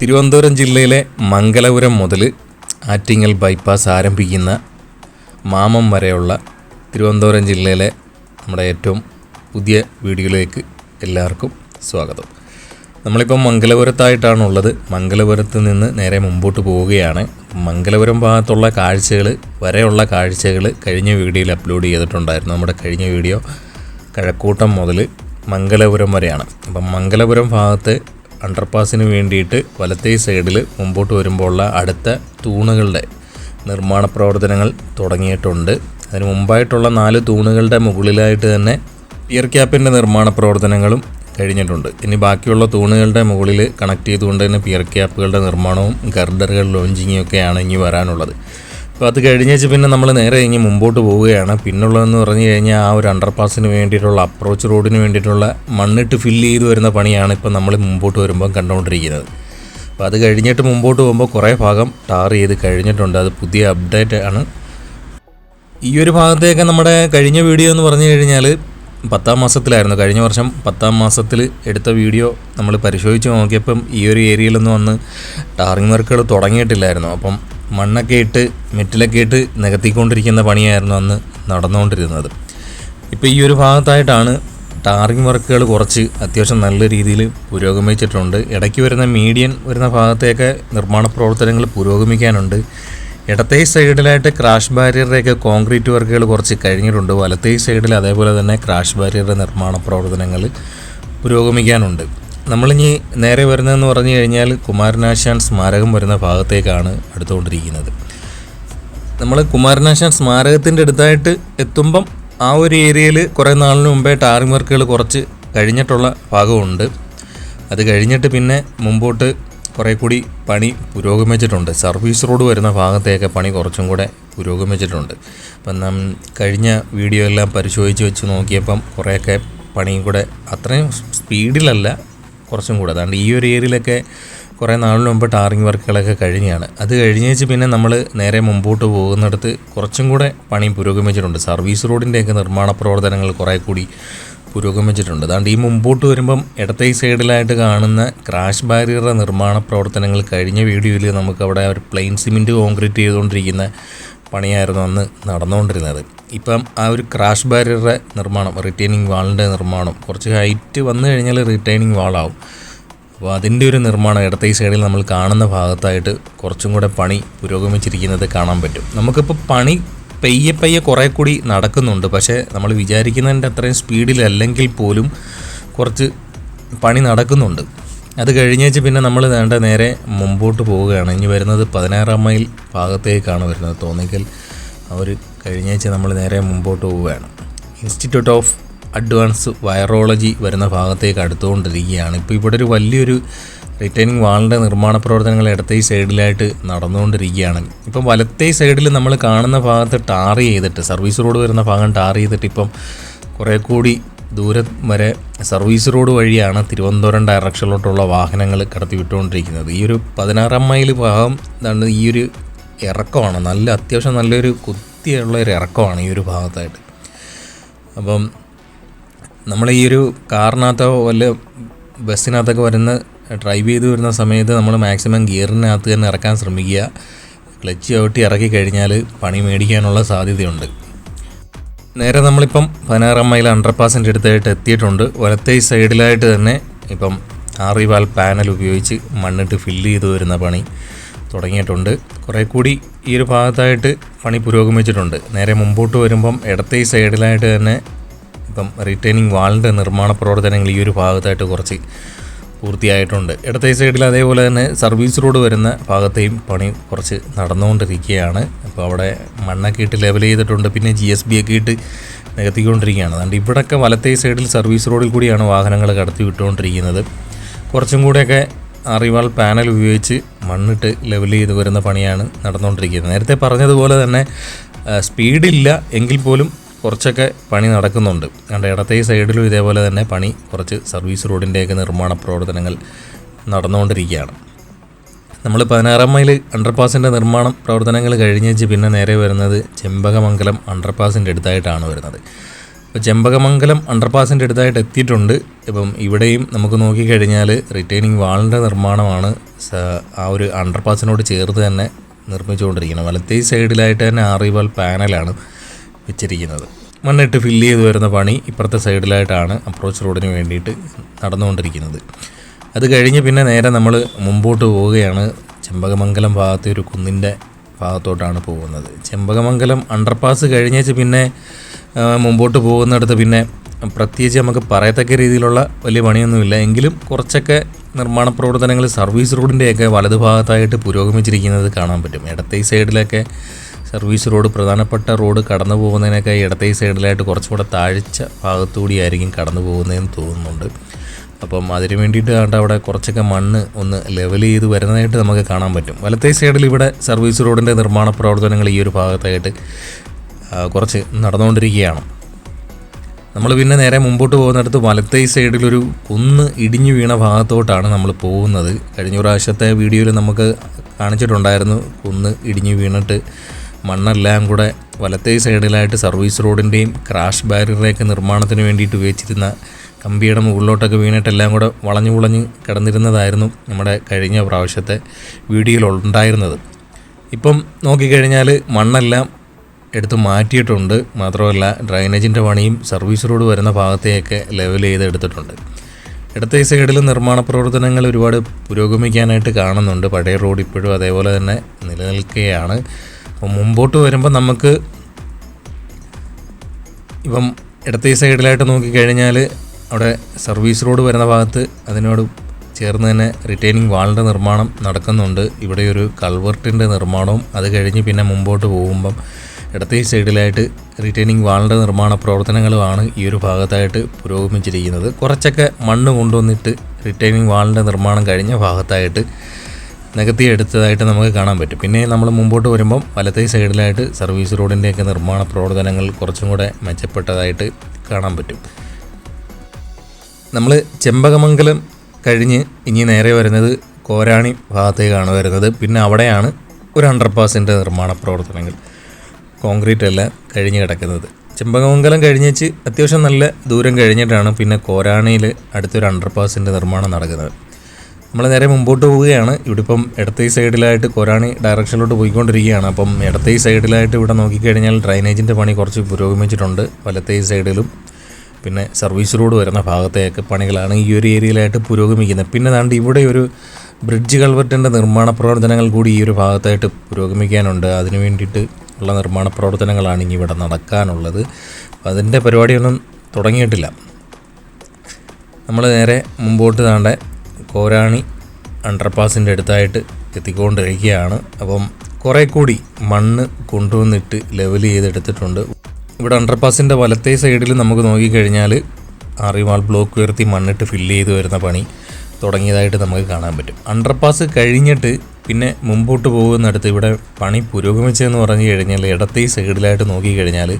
തിരുവനന്തപുരം ജില്ലയിലെ മംഗലപുരം മുതൽ ആറ്റിങ്ങൽ ബൈപ്പാസ് ആരംഭിക്കുന്ന മാമം വരെയുള്ള തിരുവനന്തപുരം ജില്ലയിലെ നമ്മുടെ ഏറ്റവും പുതിയ വീഡിയോയിലേക്ക് എല്ലാവർക്കും സ്വാഗതം. നമ്മളിപ്പം മംഗലപുരത്തായിട്ടാണ് ഉള്ളത് മംഗലപുരത്ത് നിന്ന് നേരെ മുമ്പോട്ട് പോവുകയാണ്. മംഗലപുരം ഭാഗത്തുള്ള കാഴ്ചകൾ വരെയുള്ള കാഴ്ചകൾ കഴിഞ്ഞ വീഡിയോയിൽ അപ്ലോഡ് ചെയ്തിട്ടുണ്ടായിരുന്നു. നമ്മുടെ കഴിഞ്ഞ വീഡിയോ കഴക്കൂട്ടം മുതൽ മംഗലപുരം വരെയാണ്. അപ്പം മംഗലപുരം ഭാഗത്ത് അണ്ടർപാസിന് വേണ്ടിയിട്ട് വലത്തേ സൈഡിൽ മുമ്പോട്ട് വരുമ്പോൾ ഉള്ള അടുത്ത തൂണുകളുടെ നിർമ്മാണ പ്രവർത്തനങ്ങൾ തുടങ്ങിയിട്ടുണ്ട്. അതിന് മുമ്പായിട്ടുള്ള നാല് തൂണുകളുടെ മുകളിലായിട്ട് തന്നെ പിയർ ക്യാപ്പിന്റെ നിർമ്മാണ പ്രവർത്തനങ്ങളും കഴിഞ്ഞിട്ടുണ്ട്. ഇനി ബാക്കിയുള്ള തൂണുകളുടെ മുകളിൽ കണക്ട് ചെയ്തുകൊണ്ട് തന്നെ പിയർ ക്യാപ്പുകളുടെ നിർമ്മാണവും ഗർഡറുകൾ ലോഞ്ചിങ്ങും ഒക്കെയാണ് ഇനി വരാനുള്ളത്. അപ്പോൾ അത് കഴിഞ്ഞേച്ച് പിന്നെ നമ്മൾ നേരെ ഇനി മുമ്പോട്ട് പോവുകയാണ്. പിന്നുള്ളതെന്ന് പറഞ്ഞു കഴിഞ്ഞാൽ ആ ഒരു അണ്ടർപാസിന് വേണ്ടിയിട്ടുള്ള അപ്രോച്ച് റോഡിന് വേണ്ടിയിട്ടുള്ള മണ്ണിട്ട് ഫില്ല് ചെയ്ത് വരുന്ന പണിയാണ് ഇപ്പോൾ നമ്മൾ മുമ്പോട്ട് വരുമ്പോൾ കണ്ടുകൊണ്ടിരിക്കുന്നത് അപ്പോൾ അത് കഴിഞ്ഞിട്ട് മുമ്പോട്ട് പോകുമ്പോൾ കുറേ ഭാഗം ടാർ ചെയ്ത് കഴിഞ്ഞിട്ടുണ്ട്. അത് പുതിയ അപ്ഡേറ്റ് ആണ്. ഈ ഒരു ഭാഗത്തേക്ക് നമ്മുടെ കഴിഞ്ഞ വീഡിയോ എന്ന് പറഞ്ഞു കഴിഞ്ഞാൽ പത്താം മാസത്തിലായിരുന്നു. കഴിഞ്ഞ വർഷം പത്താം മാസത്തിൽ എടുത്ത വീഡിയോ നമ്മൾ പരിശോധിച്ച് നോക്കിയപ്പം ഈ ഒരു ഏരിയയിലൊന്നും വന്ന് ടാറിങ് വർക്കുകൾ തുടങ്ങിയിട്ടില്ലായിരുന്നു. അപ്പം മണ്ണൊക്കെ ഇട്ട് മെറ്റിലൊക്കെ ഇട്ട് നികത്തിക്കൊണ്ടിരിക്കുന്ന പണിയായിരുന്നു അന്ന് നടന്നുകൊണ്ടിരുന്നത്. ഇപ്പോൾ ഈ ഒരു ഭാഗത്തായിട്ടാണ് ടാറിങ് വർക്കുകൾ കുറച്ച് അത്യാവശ്യം നല്ല രീതിയിൽ പുരോഗമിച്ചിട്ടുണ്ട്. ഇടയ്ക്ക് വരുന്ന മീഡിയൻ വരുന്ന ഭാഗത്തേക്ക് നിർമ്മാണ പ്രവർത്തനങ്ങൾ പുരോഗമിക്കാനുണ്ട്. ഇടത്തേ സൈഡിലായിട്ട് ക്രാഷ് ബാരിയറുടെയൊക്കെ കോൺക്രീറ്റ് വർക്കുകൾ കുറച്ച് കഴിഞ്ഞിട്ടുണ്ട്. വലത്തേ സൈഡിൽ അതേപോലെ തന്നെ ക്രാഷ് ബാരിയറുടെ നിർമ്മാണ പ്രവർത്തനങ്ങൾ പുരോഗമിക്കാനുണ്ട്. നമ്മളിനി നേരെ വരുന്നതെന്ന് പറഞ്ഞു കഴിഞ്ഞാൽ കുമാരനാശാൻ സ്മാരകം വരുന്ന ഭാഗത്തേക്കാണ് അടുത്തുകൊണ്ടിരിക്കുന്നത്. നമ്മൾ കുമാരനാശാൻ സ്മാരകത്തിന്റെ അടുത്തായിട്ട് എത്തുമ്പം ആ ഒരു ഏരിയയിൽ കുറേ നാളിന് മുമ്പേ ടാറിംഗ് വർക്കുകൾ കുറച്ച് കഴിഞ്ഞിട്ടുള്ള ഭാഗമുണ്ട്. അത് കഴിഞ്ഞിട്ട് പിന്നെ മുമ്പോട്ട് കുറേ കൂടി പണി പുരോഗമിച്ചിട്ടുണ്ട്. സർവീസ് റോഡ് വരുന്ന ഭാഗത്തേക്ക് പണി കുറച്ചും കൂടെ പുരോഗമിച്ചിട്ടുണ്ട്. അപ്പം നാം കഴിഞ്ഞ വീഡിയോ എല്ലാം പരിശോധിച്ച് വെച്ച് നോക്കിയപ്പം കുറേയൊക്കെ പണിയും കൂടെ അത്രയും സ്പീഡിലല്ല കുറച്ചും കൂടെ. അതാണ്ട് ഈ ഒരു ഏരിയയിലൊക്കെ കുറേ നാളിന് മുമ്പ് ടാറിങ് വർക്കുകളൊക്കെ കഴിഞ്ഞാണ്. അത് കഴിഞ്ഞേച്ച് പിന്നെ നമ്മൾ നേരെ മുമ്പോട്ട് പോകുന്നിടത്ത് കുറച്ചും കൂടെ പണി പുരോഗമിച്ചിട്ടുണ്ട്. സർവീസ് റോഡിന്റെയൊക്കെ നിർമ്മാണ പ്രവർത്തനങ്ങൾ കുറേ കൂടി പുരോഗമിച്ചിട്ടുണ്ട്. അതാണ്ട് ഈ മുമ്പോട്ട് വരുമ്പം ഇടത്തെ സൈഡിലായിട്ട് കാണുന്ന ക്രാഷ് ബാരിയറുടെ നിർമ്മാണ പ്രവർത്തനങ്ങൾ കഴിഞ്ഞ വീഡിയോയിൽ നമുക്ക് അവിടെ ഒരു പ്ലെയിൻ സിമെന്റ് കോൺക്രീറ്റ് ചെയ്തുകൊണ്ടിരിക്കുന്ന പണിയായിരുന്നു അന്ന് നടന്നുകൊണ്ടിരുന്നത്. ഇപ്പം ആ ഒരു ക്രാഷ് ബാരിയറുടെ നിർമ്മാണം റിട്ടേണിങ് വാളിന്റെ നിർമ്മാണം കുറച്ച് ഹൈറ്റ് വന്നു കഴിഞ്ഞാൽ റിട്ടേണിങ് വാളാവും അപ്പോൾ അതിന്റെ ഒരു നിർമ്മാണം ഇടത്തെ ഈ സൈഡിൽ നമ്മൾ കാണുന്ന ഭാഗത്തായിട്ട് കുറച്ചും കൂടെ പണി പുരോഗമിച്ചിരിക്കുന്നത് കാണാൻ പറ്റും. നമുക്കിപ്പോൾ പണി പയ്യെ പയ്യെ കുറേ കൂടി നടക്കുന്നുണ്ട്. പക്ഷേ നമ്മൾ വിചാരിക്കുന്നതിന്റെ അത്രയും സ്പീഡിലല്ലെങ്കിൽ പോലും കുറച്ച് പണി നടക്കുന്നുണ്ട്. അത് കഴിഞ്ഞേച്ച് പിന്നെ നമ്മൾ വേണ്ട നേരെ മുമ്പോട്ട് പോവുകയാണ്. ഇനി വരുന്നത് പതിനാറാം മൈൽ ഭാഗത്തേക്കാണ് വരുന്നത് തോന്നിക്കൽ. ആ കഴിഞ്ഞ ആഴ്ച നമ്മൾ നേരെ മുമ്പോട്ട് പോവുകയാണ്. ഇൻസ്റ്റിറ്റ്യൂട്ട് ഓഫ് അഡ്വാൻസ് വൈറോളജി വരുന്ന ഭാഗത്തേക്ക് അടുത്തുകൊണ്ടിരിക്കുകയാണ്. ഇപ്പോൾ ഇവിടെ ഒരു വലിയൊരു റിട്ടേണിംഗ് വാളിന്റെ നിർമ്മാണ പ്രവർത്തനങ്ങൾ ഇടത്തെ സൈഡിലായിട്ട് നടന്നുകൊണ്ടിരിക്കുകയാണ്. ഇപ്പം വലത്തെ സൈഡിൽ നമ്മൾ കാണുന്ന ഭാഗത്ത് ടാർ ചെയ്തിട്ട് സർവീസ് റോഡ് വരുന്ന ഭാഗം ടാർ ചെയ്തിട്ട് ഇപ്പം കുറേ കൂടി ദൂരം വരെ സർവീസ് റോഡ് വഴിയാണ് തിരുവനന്തപുരം ഡയറക്ഷനിലോട്ടുള്ള വാഹനങ്ങൾ കടത്തി വിട്ടുകൊണ്ടിരിക്കുന്നത് ഈ ഒരു പതിനാറാം മൈൽ ഭാഗം എന്താണ് ഈ ഒരു ഇറക്കമാണ്. നല്ല അത്യാവശ്യം നല്ലൊരു കുത്തിയുള്ള ഒരു ഇറക്കമാണ് ഈ ഒരു ഭാഗത്തായിട്ട്. അപ്പം നമ്മൾ ഈ ഒരു കാറിനകത്തോ വല്ല ബസ്സിനകത്തൊക്കെ വരുന്ന ഡ്രൈവ് ചെയ്ത് വരുന്ന സമയത്ത് നമ്മൾ മാക്സിമം ഗിയറിനകത്ത് തന്നെ ഇറക്കാൻ ശ്രമിക്കുക. ക്ലച്ച് ചവിട്ടി ഇറക്കി കഴിഞ്ഞാൽ പണി മേടിക്കാനുള്ള സാധ്യതയുണ്ട്. നേരെ നമ്മളിപ്പം പതിനാറാം മൈൽ അണ്ടർപാസിന്റെ അടുത്തായിട്ട് എത്തിയിട്ടുണ്ട്. വലത്തെ സൈഡിലായിട്ട് തന്നെ ഇപ്പം ആറിവാൽ പാനൽ ഉപയോഗിച്ച് മണ്ണിട്ട് ഫില്ല് ചെയ്ത് വരുന്ന പണി. തുടങ്ങിയിട്ടുണ്ട്. കുറേ കൂടി ഈ ഒരു ഭാഗത്തായിട്ട് പണി പുരോഗമിച്ചിട്ടുണ്ട്. നേരെ മുമ്പോട്ട് വരുമ്പം ഇടത്തെ സൈഡിലായിട്ട് തന്നെ ഇപ്പം റിട്ടേണിംഗ് വാളിന്റെ നിർമ്മാണ പ്രവർത്തനങ്ങൾ ഈ ഒരു ഭാഗത്തായിട്ട് കുറച്ച് പൂർത്തിയായിട്ടുണ്ട്. ഇടത്തെ സൈഡിൽ അതേപോലെ തന്നെ സർവീസ് റോഡ് വരുന്ന ഭാഗത്തെയും പണി കുറച്ച് നടന്നുകൊണ്ടിരിക്കുകയാണ്. അപ്പോൾ അവിടെ മണ്ണൊക്കെ ഇട്ട് ലെവൽ ചെയ്തിട്ടുണ്ട്. പിന്നെ ജി എസ് ബി ഒക്കെ ഇട്ട് നികത്തിക്കൊണ്ടിരിക്കുകയാണ്. അതുകൊണ്ട് ഇവിടെയൊക്കെ വലത്തെ സൈഡിൽ സർവീസ് റോഡിൽ കൂടിയാണ് വാഹനങ്ങൾ കടത്തി വിട്ടുകൊണ്ടിരിക്കുന്നത് കുറച്ചും കൂടെയൊക്കെ അറിവാൾ പാനൽ ഉപയോഗിച്ച് മണ്ണിട്ട് ലെവൽ ചെയ്ത് വരുന്ന പണിയാണ് നടന്നുകൊണ്ടിരിക്കുന്നത്. നേരത്തെ പറഞ്ഞതുപോലെ തന്നെ സ്പീഡില്ല എങ്കിൽ പോലും കുറച്ചൊക്കെ പണി നടക്കുന്നുണ്ട്. കണ്ട ഇടത്തെ സൈഡിലും ഇതേപോലെ തന്നെ പണി കുറച്ച് സർവീസ് റോഡിന്റെയൊക്കെ നിർമ്മാണ പ്രവർത്തനങ്ങൾ നടന്നുകൊണ്ടിരിക്കുകയാണ്. നമ്മൾ പതിനാറാം മൈൽ അണ്ടർപാസിന്റെ നിർമ്മാണം പ്രവർത്തനങ്ങൾ കഴിഞ്ഞേച്ച് പിന്നെ നേരെ വരുന്നത് ചെമ്പകമംഗലം അണ്ടർപാസിന്റെ അടുത്തായിട്ടാണ് വരുന്നത്. ഇപ്പോൾ ചെമ്പകമംഗലം അണ്ടർപാസിന്റെ അടുത്തായിട്ട് എത്തിയിട്ടുണ്ട്. ഇപ്പം ഇവിടെയും നമുക്ക് നോക്കിക്കഴിഞ്ഞാൽ റിട്ടേണിംഗ് വാളിന്റെ നിർമ്മാണമാണ് ആ ഒരു അണ്ടർപാസിനോട് ചേർത്ത് തന്നെ നിർമ്മിച്ചുകൊണ്ടിരിക്കുന്നത്. വലത്തേ സൈഡിലായിട്ട് തന്നെ ആറിവാൾ പാനലാണ് വെച്ചിരിക്കുന്നത്. മണ്ണിട്ട് ഫില്ല് ചെയ്ത് വരുന്ന പണി ഇപ്പുറത്തെ സൈഡിലായിട്ടാണ് അപ്രോച്ച് റോഡിന് വേണ്ടിയിട്ട് നടന്നുകൊണ്ടിരിക്കുന്നത്. അത് കഴിഞ്ഞ് പിന്നെ നേരെ നമ്മൾ മുമ്പോട്ട് പോവുകയാണ്. ചെമ്പകമംഗലം ഭാഗത്തെ ഒരു കുന്നിന്റെ ഭാഗത്തോട്ടാണ് പോകുന്നത്. ചെമ്പകമംഗലം അണ്ടർപാസ് കഴിഞ്ഞേച്ച് പിന്നെ മുമ്പോട്ട് പോകുന്നിടത്ത് പിന്നെ പ്രത്യേകിച്ച് നമുക്ക് പറയത്തക്ക രീതിയിലുള്ള വലിയ പണിയൊന്നുമില്ല. എങ്കിലും കുറച്ചൊക്കെ നിർമ്മാണ പ്രവർത്തനങ്ങൾ സർവീസ് റോഡിന്റെയൊക്കെ വലതു ഭാഗത്തായിട്ട് പുരോഗമിച്ചിരിക്കുന്നത് കാണാൻ പറ്റും. ഇടത്തെ സൈഡിലൊക്കെ സർവീസ് റോഡ് പ്രധാനപ്പെട്ട റോഡ് കടന്നു പോകുന്നതിനൊക്കെ ഇടത്തെ സൈഡിലായിട്ട് കുറച്ചുകൂടെ താഴ്ച ഭാഗത്തുകൂടിയായിരിക്കും കടന്നു പോകുന്നതെന്ന് തോന്നുന്നുണ്ട്. അപ്പം അതിന് വേണ്ടിയിട്ട് കണ്ട അവിടെ കുറച്ചൊക്കെ മണ്ണ് ഒന്ന് ലെവൽ ചെയ്ത് വരുന്നതായിട്ട് നമുക്ക് കാണാൻ പറ്റും. വലത്തെ സൈഡിൽ ഇവിടെ സർവീസ് റോഡിന്റെ നിർമ്മാണ പ്രവർത്തനങ്ങൾ ഈ ഒരു ഭാഗത്തായിട്ട് കുറച്ച് നടന്നുകൊണ്ടിരിക്കുകയാണ്. നമ്മൾ പിന്നെ നേരെ മുമ്പോട്ട് പോകുന്നിടത്ത് വലത്തേ സൈഡിലൊരു കുന്ന് ഇടിഞ്ഞു വീണ ഭാഗത്തോട്ടാണ് നമ്മൾ പോകുന്നത്. കഴിഞ്ഞ പ്രാവശ്യത്തെ വീഡിയോയിൽ നമുക്ക് കാണിച്ചിട്ടുണ്ടായിരുന്നു കുന്ന് ഇടിഞ്ഞു വീണിട്ട് മണ്ണെല്ലാം കൂടെ വലത്തേ സൈഡിലായിട്ട് സർവീസ് റോഡിന്റെയും ക്രാഷ് ബാരിയറിന്റെയൊക്കെ നിർമ്മാണത്തിന് വേണ്ടിയിട്ട് ഉപയോഗിച്ചിരുന്ന കമ്പിയുടെ മുകളിലോട്ടൊക്കെ വീണിട്ടെല്ലാം കൂടെ വളഞ്ഞു പുളഞ്ഞ് കിടന്നിരുന്നതായിരുന്നു നമ്മുടെ കഴിഞ്ഞ പ്രാവശ്യത്തെ വീഡിയോയിൽ ഉണ്ടായിരുന്നത്. ഇപ്പം നോക്കിക്കഴിഞ്ഞാൽ മണ്ണെല്ലാം എടുത്ത് മാറ്റിയിട്ടുണ്ട്. മാത്രമല്ല ഡ്രൈനേജിന്റെ പണിയും സർവീസ് റോഡ് വരുന്ന ഭാഗത്തെയൊക്കെ ലെവൽ ചെയ്ത് എടുത്തിട്ടുണ്ട്. ഇടത്തെ സൈഡിൽ നിർമ്മാണ പ്രവർത്തനങ്ങൾ ഒരുപാട് പുരോഗമിക്കാനായിട്ട് കാണുന്നുണ്ട്. പഴയ റോഡ് ഇപ്പോഴും അതേപോലെ തന്നെ നിലനിൽക്കുകയാണ്. അപ്പം മുമ്പോട്ട് വരുമ്പോൾ നമുക്ക് ഇപ്പം ഇടത്തെ സൈഡിലായിട്ട് നോക്കിക്കഴിഞ്ഞാൽ അവിടെ സർവീസ് റോഡ് വരുന്ന ഭാഗത്ത് അതിനോട് ചേർന്ന് തന്നെ റിട്ടൈനിങ് വാളിന്റെ നിർമ്മാണം നടക്കുന്നുണ്ട്. ഇവിടെ ഒരു കൾവർട്ടിന്റെ നിർമ്മാണവും അത് കഴിഞ്ഞ് പിന്നെ മുമ്പോട്ട് പോകുമ്പം ഇടത്തെ സൈഡിലായിട്ട് റിട്ടേണിംഗ് വാളിന്റെ നിർമ്മാണ പ്രവർത്തനങ്ങളുമാണ് ഈ ഒരു ഭാഗത്തായിട്ട് പുരോഗമിച്ചിരിക്കുന്നത്. കുറച്ചൊക്കെ മണ്ണ് കൊണ്ടുവന്നിട്ട് റിട്ടേണിംഗ് വാളിന്റെ നിർമ്മാണം കഴിഞ്ഞ ഭാഗത്തായിട്ട് നികത്തി എടുത്തതായിട്ട് നമുക്ക് കാണാൻ പറ്റും. പിന്നെ നമ്മൾ മുമ്പോട്ട് വരുമ്പം വലത്തേ സൈഡിലായിട്ട് സർവീസ് റോഡിന്റെയൊക്കെ നിർമ്മാണ പ്രവർത്തനങ്ങൾ കുറച്ചും കൂടെ മെച്ചപ്പെട്ടതായിട്ട് കാണാൻ പറ്റും. നമ്മൾ ചെമ്പകമംഗലം കഴിഞ്ഞ് ഇനി നേരെ വരുന്നത് കോരാണി ഭാഗത്തേക്കാണ് വരുന്നത്. പിന്നെ അവിടെയാണ് ഒരു അണ്ടർപാസിന്റെ നിർമ്മാണ പ്രവർത്തനങ്ങൾ. കോൺക്രീറ്റ് അല്ല കഴിഞ്ഞ് കിടക്കുന്നത്. ചെമ്പകമംഗലം കഴിഞ്ഞേച്ച് അത്യാവശ്യം നല്ല ദൂരം കഴിഞ്ഞിട്ടാണ് പിന്നെ കോരാണിയിൽ അടുത്തൊരു അണ്ടർപാസിന്റെ നിർമ്മാണം നടക്കുന്നത്. നമ്മൾ നേരെ മുമ്പോട്ട് പോവുകയാണ്. ഇവിടെ ഇപ്പം ഇടത്തെ സൈഡിലായിട്ട് കൊരാണി ഡയറക്ഷനിലോട്ട് പോയിക്കൊണ്ടിരിക്കുകയാണ്. അപ്പം ഇടത്തെ സൈഡിലായിട്ട് ഇവിടെ നോക്കിക്കഴിഞ്ഞാൽ ഡ്രൈനേജിന്റെ പണി കുറച്ച് പുരോഗമിച്ചിട്ടുണ്ട്. വലത്തേ സൈഡിലും പിന്നെ സർവീസ് റോഡ് വരുന്ന ഭാഗത്തെയൊക്കെ പണികളാണ് ഈ ഒരു ഏരിയയിലായിട്ട് പുരോഗമിക്കുന്നത്. പിന്നെ ദാണ്ട് ഇവിടെ ഒരു ബ്രിഡ്ജ് കൾവർട്ടിന്റെ നിർമ്മാണ പ്രവർത്തനങ്ങൾ കൂടി ഈ ഒരു ഭാഗത്തായിട്ട് പുരോഗമിക്കാനുണ്ട്. അതിന് വേണ്ടിയിട്ട് ഉള്ള നിർമ്മാണ പ്രവർത്തനങ്ങളാണ് ഇനി ഇവിടെ നടക്കാനുള്ളത്. അതിന്റെ പരിപാടിയൊന്നും തുടങ്ങിയിട്ടില്ല. നമ്മൾ നേരെ മുമ്പോട്ട് താണ്ട കോരാണി അണ്ടർപാസിന്റെ അടുത്തായിട്ട് എത്തിക്കൊണ്ടിരിക്കുകയാണ്. അപ്പം കുറേ കൂടി മണ്ണ് കൊണ്ടുവന്നിട്ട് ലെവൽ ചെയ്തെടുത്തിട്ടുണ്ട്. ഇവിടെ അണ്ടർപാസിന്റെ വലത്തേ സൈഡിൽ നമുക്ക് നോക്കിക്കഴിഞ്ഞാൽ ആറിമാൾ ബ്ലോക്ക് ഉയർത്തി മണ്ണിട്ട് ഫില്ല് ചെയ്ത് വരുന്ന പണി തുടങ്ങിയതായിട്ട് നമുക്ക് കാണാൻ പറ്റും. അണ്ടർപാസ് കഴിഞ്ഞിട്ട് പിന്നെ മുമ്പോട്ട് പോകുന്നിടത്ത് ഇവിടെ പണി പുരോഗമിച്ചതെന്ന് പറഞ്ഞു കഴിഞ്ഞാൽ ഇടത്തെ സൈഡിലായിട്ട് നോക്കിക്കഴിഞ്ഞാൽ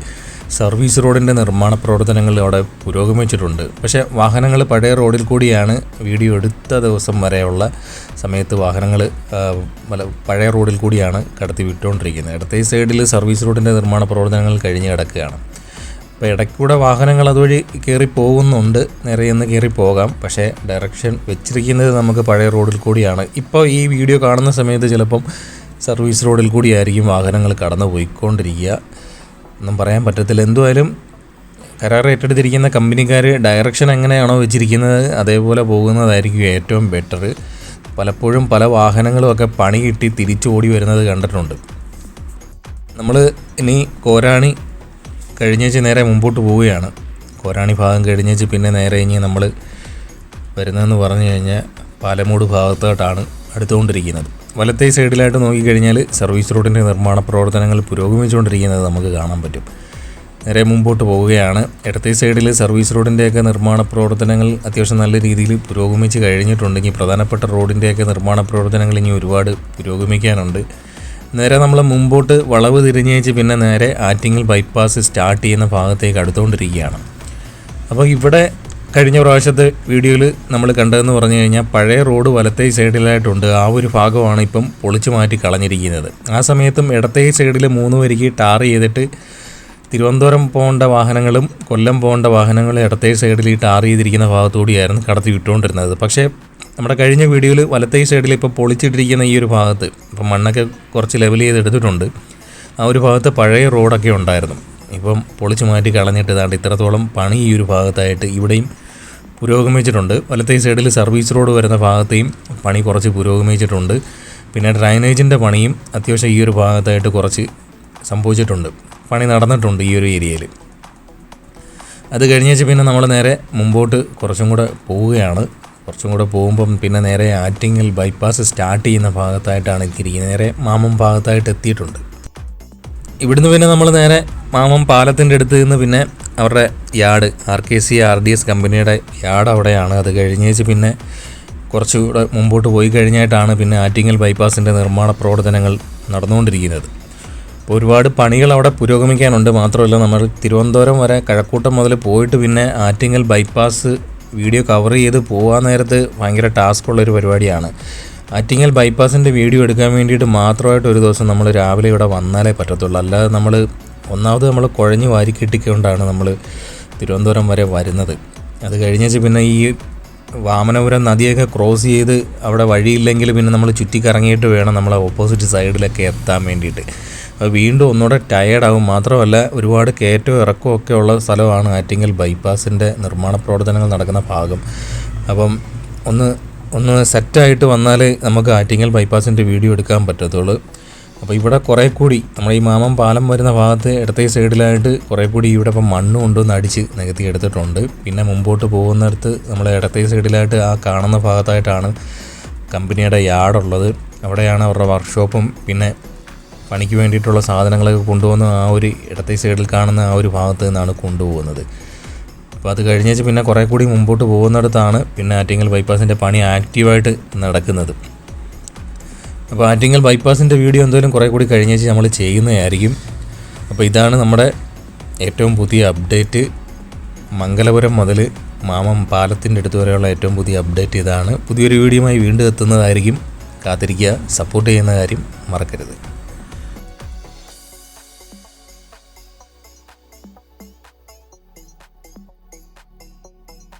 സർവീസ് റോഡിന്റെ നിർമ്മാണ പ്രവർത്തനങ്ങൾ അവിടെ പുരോഗമിച്ചിട്ടുണ്ട്. പക്ഷേ വാഹനങ്ങൾ പഴയ റോഡിൽ കൂടിയാണ് വീഡിയോ എടുത്ത ദിവസം വരെയുള്ള സമയത്ത് വാഹനങ്ങൾ പഴയ റോഡിൽ കൂടിയാണ് കടത്തി വിട്ടുകൊണ്ടിരിക്കുന്നത് ഇടത്തെ സൈഡിൽ സർവീസ് റോഡിന്റെ നിർമ്മാണ പ്രവർത്തനങ്ങൾ കഴിഞ്ഞ് കിടക്കുകയാണ്. അപ്പോൾ ഇടയ്ക്കൂടെ വാഹനങ്ങൾ അതുവഴി കയറി പോകുന്നുണ്ട്. നിറയെന്ന് കയറി പോകാം. പക്ഷേ ഡയറക്ഷൻ വെച്ചിരിക്കുന്നത് നമുക്ക് പഴയ റോഡിൽ കൂടിയാണ്. ഇപ്പോൾ ഈ വീഡിയോ കാണുന്ന സമയത്ത് ചിലപ്പം സർവീസ് റോഡിൽ കൂടിയായിരിക്കും വാഹനങ്ങൾ കടന്നു പോയിക്കൊണ്ടിരിക്കുക ഒന്നും പറയാൻ പറ്റത്തില്ല. എന്തുമായാലും കരാർ ഏറ്റെടുത്തിരിക്കുന്ന കമ്പനിക്കാർ ഡയറക്ഷൻ എങ്ങനെയാണോ വെച്ചിരിക്കുന്നത് അതേപോലെ പോകുന്നതായിരിക്കും ഏറ്റവും ബെറ്റർ പലപ്പോഴും പല വാഹനങ്ങളുമൊക്കെ പണി കിട്ടി തിരിച്ചു ഓടി വരുന്നത് കണ്ടിട്ടുണ്ട്. നമ്മൾ ഇനി കോരാണി കഴിഞ്ഞേച്ച് നേരെ മുമ്പോട്ട് പോവുകയാണ്. കോരാണി ഭാഗം കഴിഞ്ഞേച്ച് പിന്നെ നേരെ ഇനി നമ്മൾ വരുന്നതെന്ന് പറഞ്ഞു കഴിഞ്ഞാൽ പാലമൂട് ഭാഗത്തോട്ടാണ് അടുത്തുകൊണ്ടിരിക്കുന്നത്. വലത്തെ സൈഡിലായിട്ട് നോക്കിക്കഴിഞ്ഞാൽ സർവീസ് റോഡിന്റെ നിർമ്മാണ പ്രവർത്തനങ്ങൾ പുരോഗമിച്ചുകൊണ്ടിരിക്കുന്നത് നമുക്ക് കാണാൻ പറ്റും. നേരെ മുമ്പോട്ട് പോവുകയാണ്. ഇടത്തെ സൈഡിൽ സർവീസ് റോഡിന്റെയൊക്കെ നിർമ്മാണ പ്രവർത്തനങ്ങൾ അത്യാവശ്യം നല്ല രീതിയിൽ പുരോഗമിച്ച് കഴിഞ്ഞിട്ടുണ്ടെങ്കിൽ പ്രധാനപ്പെട്ട റോഡിന്റെയൊക്കെ നിർമ്മാണ പ്രവർത്തനങ്ങൾ ഇനി ഒരുപാട് പുരോഗമിക്കാനുണ്ട്. നേരെ നമ്മൾ മുമ്പോട്ട് വളവ് തിരിഞ്ഞേച്ച് പിന്നെ നേരെ ആറ്റിങ്ങൽ ബൈപ്പാസ് സ്റ്റാർട്ട് ചെയ്യുന്ന ഭാഗത്തേക്ക് അടുത്തുകൊണ്ടിരിക്കുകയാണ് അപ്പോൾ ഇവിടെ കഴിഞ്ഞ പ്രാവശ്യത്തെ വീഡിയോയിൽ നമ്മൾ കണ്ടതെന്ന് പറഞ്ഞു കഴിഞ്ഞാൽ പഴയ റോഡ് വലത്തേ സൈഡിലായിട്ടുണ്ട്. ആ ഒരു ഭാഗമാണ് ഇപ്പം പൊളിച്ചു മാറ്റി കളഞ്ഞിരിക്കുന്നത്. ആ സമയത്തും ഇടത്തേ സൈഡിൽ മൂന്ന് വരിക്ക് ടാർ ചെയ്തിട്ട് തിരുവനന്തപുരം പോകേണ്ട വാഹനങ്ങളും കൊല്ലം പോകേണ്ട വാഹനങ്ങളും ഇടത്തേ സൈഡിൽ ഈ ടാർ ചെയ്തിരിക്കുന്ന ഭാഗത്തുകൂടിയായിരുന്നു കടത്തി വിട്ടുകൊണ്ടിരുന്നത്. പക്ഷേ നമ്മുടെ കഴിഞ്ഞ വീഡിയോയിൽ വലത്തേ സൈഡിൽ ഇപ്പോൾ പൊളിച്ചിട്ടിരിക്കുന്ന ഈ ഒരു ഭാഗത്ത് ഇപ്പം മണ്ണൊക്കെ കുറച്ച് ലെവൽ ചെയ്ത് എടുത്തിട്ടുണ്ട് ആ ഒരു ഭാഗത്ത് പഴയ റോഡൊക്കെ ഉണ്ടായിരുന്നു. ഇപ്പം പൊളിച്ച് മാറ്റി കളഞ്ഞിട്ട് ഇതാണ്ട് ഇത്രത്തോളം പണി ഈ ഒരു ഭാഗത്തായിട്ട് ഇവിടെയും പുരോഗമിച്ചിട്ടുണ്ട്. വലത്തേ സൈഡിൽ സർവീസ് റോഡ് വരുന്ന ഭാഗത്തെയും പണി കുറച്ച് പുരോഗമിച്ചിട്ടുണ്ട്. പിന്നെ ഡ്രൈനേജിന്റെ പണിയും അത്യാവശ്യം ഈ ഒരു ഭാഗത്തായിട്ട് കുറച്ച് സംഭവിച്ചിട്ടുണ്ട്. പണി നടന്നിട്ടുണ്ട് ഈ ഒരു ഏരിയയിൽ. അത് കഴിഞ്ഞേച്ച് പിന്നെ നമ്മൾ നേരെ മുമ്പോട്ട് കുറച്ചും കൂടെ പോവുകയാണ്. കുറച്ചും കൂടെ പോകുമ്പം പിന്നെ നേരെ ആറ്റിങ്ങൽ ബൈപ്പാസ് സ്റ്റാർട്ട് ചെയ്യുന്ന ഭാഗത്തായിട്ടാണ് എത്തിയിരിക്കുന്നത്. നേരെ മാമം ഭാഗത്തായിട്ട് എത്തിയിട്ടുണ്ട്. ഇവിടുന്ന് പിന്നെ നമ്മൾ നേരെ മാമം പാലത്തിന്റെ അടുത്ത് നിന്ന് പിന്നെ അവരുടെ yard R K C R D S കമ്പനിയുടെ യാർഡ് അവിടെയാണ്. അത് കഴിഞ്ഞേച്ച് പിന്നെ കുറച്ചുകൂടെ മുമ്പോട്ട് പോയി കഴിഞ്ഞായിട്ടാണ് പിന്നെ ആറ്റിങ്ങൽ ബൈപ്പാസിന്റെ നിർമ്മാണ പ്രവർത്തനങ്ങൾ നടന്നുകൊണ്ടിരിക്കുന്നത്. ഒരുപാട് പണികൾ അവിടെ പുരോഗമിക്കാനുണ്ട്. മാത്രമല്ല നമ്മൾ തിരുവനന്തപുരം വരെ കഴക്കൂട്ടം മുതൽ പോയിട്ട് പിന്നെ ആറ്റിങ്ങൽ ബൈപ്പാസ് വീഡിയോ കവർ ചെയ്ത് പോകാൻ നേരത്ത് ഭയങ്കര ടാസ്ക് ഉള്ളൊരു പരിപാടിയാണ്. ആറ്റിങ്ങൽ ബൈപ്പാസിന്റെ വീഡിയോ എടുക്കാൻ വേണ്ടിയിട്ട് മാത്രമായിട്ട് ഒരു ദിവസം നമ്മൾ രാവിലെ ഇവിടെ വന്നാലേ പറ്റത്തുള്ളൂ. അല്ലാതെ നമ്മൾ ഒന്നാമത് നമ്മൾ കുഴഞ്ഞു വാരി നമ്മൾ തിരുവനന്തപുരം വരെ വരുന്നത്. അത് കഴിഞ്ഞേച്ച് പിന്നെ ഈ വാമനപുരം നദിയൊക്കെ ക്രോസ് ചെയ്ത് അവിടെ വഴിയില്ലെങ്കിൽ പിന്നെ നമ്മൾ ചുറ്റിക്കറങ്ങിയിട്ട് വേണം നമ്മളെ ഓപ്പോസിറ്റ് സൈഡിലൊക്കെ എത്താൻ വേണ്ടിയിട്ട്. വീണ്ടും ഒന്നുകൂടെ ടയേർഡാവും മാത്രമല്ല ഒരുപാട് കയറ്റവും ഇറക്കവും ഒക്കെ ഉള്ള സ്ഥലമാണ് ആറ്റിങ്ങൽ ബൈപ്പാസിന്റെ നിർമ്മാണ പ്രവർത്തനങ്ങൾ നടക്കുന്ന ഭാഗം. അപ്പം ഒന്ന് ഒന്ന് സെറ്റായിട്ട് വന്നാൽ നമുക്ക് ആറ്റിങ്ങൽ ബൈപ്പാസിന്റെ വീഡിയോ എടുക്കാൻ പറ്റത്തുള്ളൂ. അപ്പോൾ ഇവിടെ കുറേ കൂടി നമ്മൾ ഈ മാമം പാലം വരുന്ന ഭാഗത്ത് ഇടത്തെ സൈഡിലായിട്ട് കുറേ കൂടി ഇവിടെ ഇപ്പം മണ്ണ് കൊണ്ടുവന്ന് അടിച്ച് നികത്തി എടുത്തിട്ടുണ്ട്. പിന്നെ മുമ്പോട്ട് പോകുന്നിടത്ത് നമ്മൾ ഇടത്തെ സൈഡിലായിട്ട് ആ കാണുന്ന ഭാഗത്തായിട്ടാണ് കമ്പനിയുടെ യാർഡുള്ളത്. അവിടെയാണ് അവരുടെ വർക്ക്ഷോപ്പും പിന്നെ പണിക്ക് വേണ്ടിയിട്ടുള്ള സാധനങ്ങളൊക്കെ കൊണ്ടുവന്ന് ആ ഒരു ഇടത്തെ സൈഡിൽ കാണുന്ന ആ ഒരു ഭാഗത്ത് നിന്നാണ് കൊണ്ടുപോകുന്നത്. അപ്പോൾ അത് കഴിഞ്ഞേച്ച് പിന്നെ കുറേ കൂടി മുമ്പോട്ട് പോകുന്നിടത്താണ് പിന്നെ ആറ്റിങ്ങൽ ബൈപ്പാസിന്റെ പണി ആക്റ്റീവായിട്ട് നടക്കുന്നത്. അപ്പോൾ ആറ്റിങ്ങൽ ബൈപ്പാസിന്റെ വീഡിയോ എന്തായാലും കുറേ കൂടി കഴിഞ്ഞേച്ച് നമ്മൾ ചെയ്യുന്നതായിരിക്കും. അപ്പോൾ ഇതാണ് നമ്മുടെ ഏറ്റവും പുതിയ അപ്ഡേറ്റ്. മംഗലപുരം മുതൽ മാമം പാലത്തിന്റെ അടുത്ത് വരെയുള്ള ഏറ്റവും പുതിയ അപ്ഡേറ്റ് ഇതാണ്. പുതിയൊരു വീഡിയോയുമായി വീണ്ടും എത്തുന്നതായിരിക്കും. കാത്തിരിക്കുക സപ്പോർട്ട് ചെയ്യുന്ന കാര്യം മറക്കരുത്.